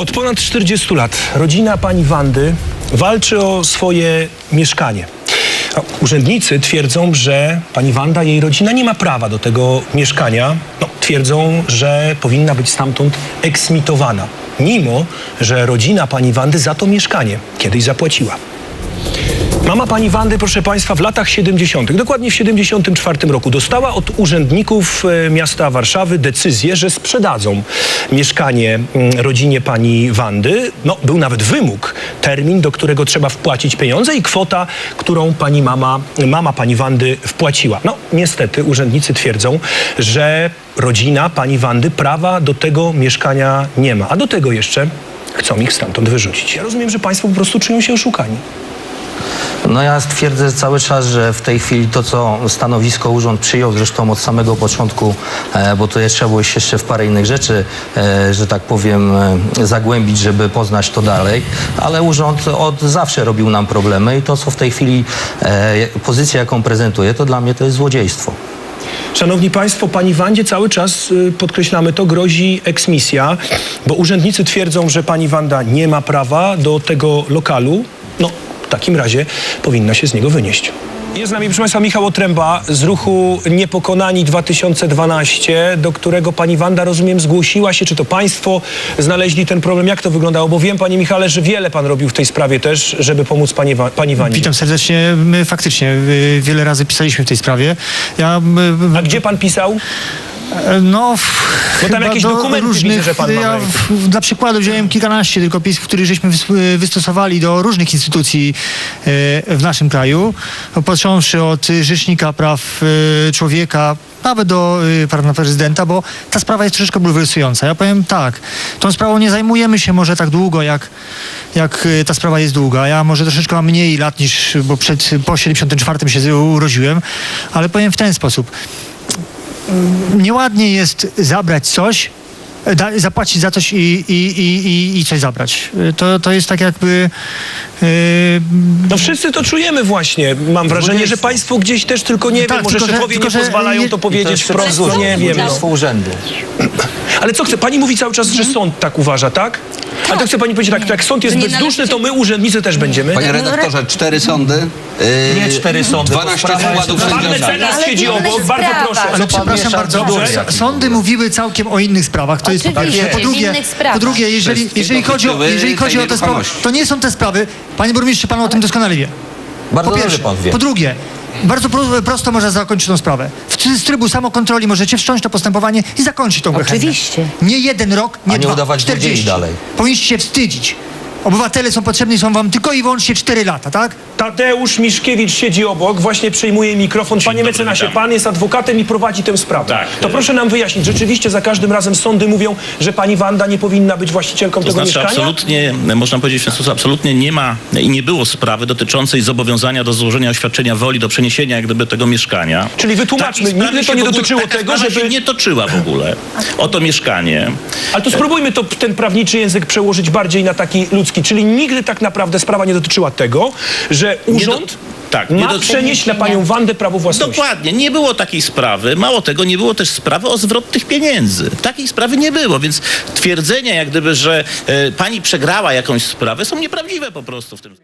Od ponad 40 lat rodzina pani Wandy walczy o swoje mieszkanie. Urzędnicy twierdzą, że pani Wanda, jej rodzina nie ma prawa do tego mieszkania. No, twierdzą, że powinna być stamtąd eksmitowana, mimo że rodzina pani Wandy za to mieszkanie kiedyś zapłaciła. Mama pani Wandy, proszę państwa, w latach 70., dokładnie w 74 roku, dostała od urzędników e, miasta Warszawy decyzję, że sprzedadzą mieszkanie mm, rodzinie pani Wandy. No, był nawet wymóg, termin, do którego trzeba wpłacić pieniądze i kwota, którą pani mama, mama pani Wandy wpłaciła. No, niestety urzędnicy twierdzą, że rodzina pani Wandy prawa do tego mieszkania nie ma, a do tego jeszcze chcą ich stamtąd wyrzucić. Ja rozumiem, że państwo po prostu czują się oszukani. No ja stwierdzę cały czas, że w tej chwili to, co stanowisko urząd przyjął, zresztą od samego początku, e, bo to jest, trzeba było się jeszcze w parę innych rzeczy, e, że tak powiem, e, zagłębić, żeby poznać to dalej, ale urząd od zawsze robił nam problemy i to, co w tej chwili, pozycja, jaką prezentuje, to dla mnie to jest złodziejstwo. Szanowni Państwo, pani Wandzie cały czas, y, podkreślamy to, grozi eksmisja, bo urzędnicy twierdzą, że pani Wanda nie ma prawa do tego lokalu. No, takim razie powinna się z niego wynieść. Jest z nami, proszę Państwa, Michał Otręba z ruchu Niepokonani 2012, do którego pani Wanda, rozumiem, zgłosiła się. Czy to Państwo znaleźli ten problem? Jak to wyglądało? Bo wiem, Panie Michale, że wiele Pan robił w tej sprawie też, żeby pomóc pani, pani Wandzie. Witam serdecznie. My faktycznie y, wiele razy pisaliśmy w tej sprawie. Ja, y, A gdzie Pan pisał? No, w- Bo tam jakieś do dokumenty widzę, że pan ma ja w Dla przykładu wziąłem kilkanaście tylko pism, których żeśmy wys- wystosowali do różnych instytucji e, w naszym kraju. Począwszy od Rzecznika Praw y, Człowieka, nawet do y, pana prezydenta, bo ta sprawa jest troszeczkę bulwersująca. Ja powiem tak, tą sprawą nie zajmujemy się może tak długo, jak, jak ta sprawa jest długa. Ja może troszeczkę mam mniej lat niż, bo przed, po 74 się urodziłem, ale powiem w ten sposób nieładnie jest zabrać coś, da, zapłacić za coś i, i, i, i, i coś zabrać. To, to jest tak jakby... Yy, No wszyscy to czujemy właśnie. Mam wrażenie, że państwo gdzieś też tylko nie Tak, wiem, może tylko że- szefowie tylko nie że pozwalają to powiedzieć wprost, no nie wiem. No. urzędu. Ale co chce? Pani mówi cały czas, że sąd tak uważa, tak? Ale to chce pani powiedzieć tak, jak sąd jest nie bezduszny, to my urzędnicy też będziemy? Panie redaktorze, cztery sądy. Yy, Nie cztery sądy, bo 12 sprawa jest- składów Pan sędziowskich. mecenas Ale siedzi innych obok, bardzo proszę. ale pan przepraszam miesza bardzo, sądy mówiły całkiem o innych sprawach. To jest Oczywiście, po w drugie, innych sprawach. po drugie jeżeli, jeżeli, chodzi o, dotyczyły jeżeli chodzi o tej te sprawy, nieruchomości. to nie są te sprawy. Panie burmistrzu, pan o tym doskonale wie. Bardzo Po dobrze pierwsze. pan wie. Po drugie, bardzo pro, prosto można zakończyć tą sprawę. W, z trybu samokontroli możecie wszcząć to postępowanie i zakończyć tą gehennę. Oczywiście. Nie jeden rok, nie A nie dwa, udawać 40. złodziei dalej. Powinniście się wstydzić. Obywatele są potrzebni, są wam tylko i wyłącznie 4 lata, tak? Tadeusz Miszkiewicz siedzi obok, właśnie przejmuje mikrofon. Panie dobry, mecenasie, witam. pan jest adwokatem i prowadzi tę sprawę. Tak. To proszę nam wyjaśnić, rzeczywiście za każdym razem sądy mówią, że pani Wanda nie powinna być właścicielką To tego znaczy mieszkania? absolutnie, można powiedzieć w ten sposób, absolutnie nie ma i nie było sprawy dotyczącej zobowiązania do złożenia oświadczenia woli, do przeniesienia jak gdyby tego mieszkania. Czyli wytłumaczmy, Takiej sprawy nigdy to się nie w ogóle- dotyczyło taka tego, sprawa żeby- się nie toczyła w ogóle o to mieszkanie. Ale to spróbujmy to, ten prawniczy język przełożyć bardziej na taki ludzki. Czyli nigdy tak naprawdę sprawa nie dotyczyła tego, że urząd tak, nie ma do- przenieść na panią Wandę prawo własności. Dokładnie, nie było takiej sprawy. Mało tego, nie było też sprawy o zwrot tych pieniędzy. Takiej sprawy nie było, więc twierdzenia jak gdyby, że e, pani przegrała jakąś sprawę są nieprawdziwe po prostu w tym.